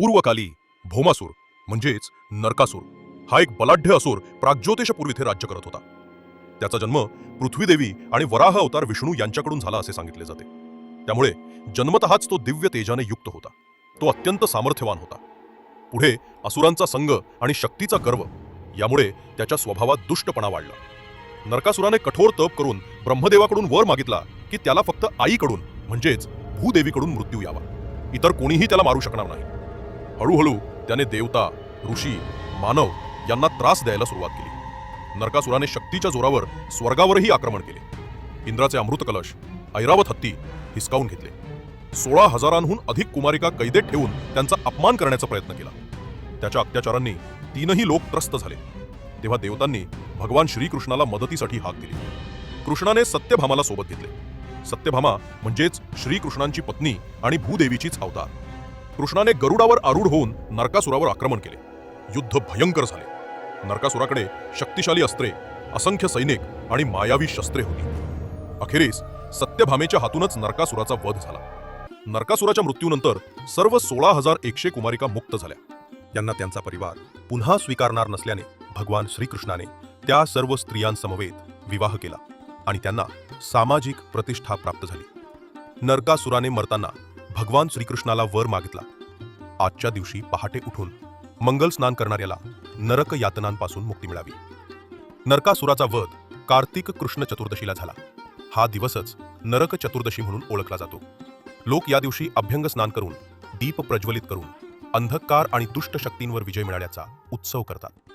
पूर्वकाली भोमासूर म्हणजेच नरकासूर हा एक बलाढ्य असुर प्राग्ज्योतिषपूर्वी इथे राज्य करत होता. त्याचा जन्म पृथ्वीदेवी आणि वराह अवतार विष्णू यांच्याकडून झाला असे सांगितले जाते. त्यामुळे जन्मतःच तो दिव्य तेजाने युक्त होता. तो अत्यंत सामर्थ्यवान होता. पुढे असुरांचा संघ आणि शक्तीचा गर्व यामुळे त्याच्या स्वभावात दुष्टपणा वाढला. नरकासुराने कठोर तप करून ब्रह्मदेवाकडून वर मागितला की त्याला फक्त आईकडून म्हणजेच भूदेवीकडून मृत्यू यावा. इतर कोणीही त्याला मारू शकणार नाही. हळूहळू त्याने देवता ऋषी मानव यांना त्रास द्यायला सुरुवात केली. नरकासुराने शक्तीच्या जोरावर स्वर्गावरही आक्रमण केले. इंद्राचे अमृत कलश ऐरावत हत्ती हिसकावून घेतले. सोळा हजारांहून अधिक कुमारिका कैदेत ठेवून त्यांचा अपमान करण्याचा प्रयत्न केला. त्याच्या अत्याचारांनी तीनही लोक त्रस्त झाले. तेव्हा देवतांनी भगवान श्रीकृष्णाला मदतीसाठी हाक दिली. कृष्णाने सत्यभामाला सोबत घेतले. सत्यभामा म्हणजेच श्रीकृष्णांची पत्नी आणि भूदेवीचीच अवतार. कृष्णाने गरुडावर आरूढ होऊन नरकासुरावर आक्रमण केले. युद्ध भयंकर झाले. नरकासुराकडे शक्तिशाली अस्त्रे असंख्य सैनिक आणि मायावी शस्त्रे होती. अखेरीस सत्यभामेच्या हातूनच नरकासुराचा वध झाला. नरकासुराच्या मृत्यूनंतर सर्व सोळा हजार एकशे कुमारिका मुक्त झाल्या. यांना त्यांचा परिवार पुन्हा स्वीकारणार नसल्याने भगवान श्रीकृष्णाने त्या सर्व स्त्रियांसमवेत विवाह केला आणि त्यांना सामाजिक प्रतिष्ठा प्राप्त झाली. नरकासुराने मरताना भगवान श्रीकृष्णाला वर मागितला. आजच्या दिवशी पहाटे उठून मंगल स्नान करणाऱ्याला नरक यातनांपासून मुक्ती मिळावी. नरकासुराचा वध कार्तिक कृष्ण चतुर्दशीला झाला. हा दिवसच नरक चतुर्दशी म्हणून ओळखला जातो. लोक या दिवशी अभ्यंग स्नान करून दीप प्रज्वलित करून अंधकार आणि दुष्ट शक्तींवर विजय मिळाल्याचा उत्सव करतात.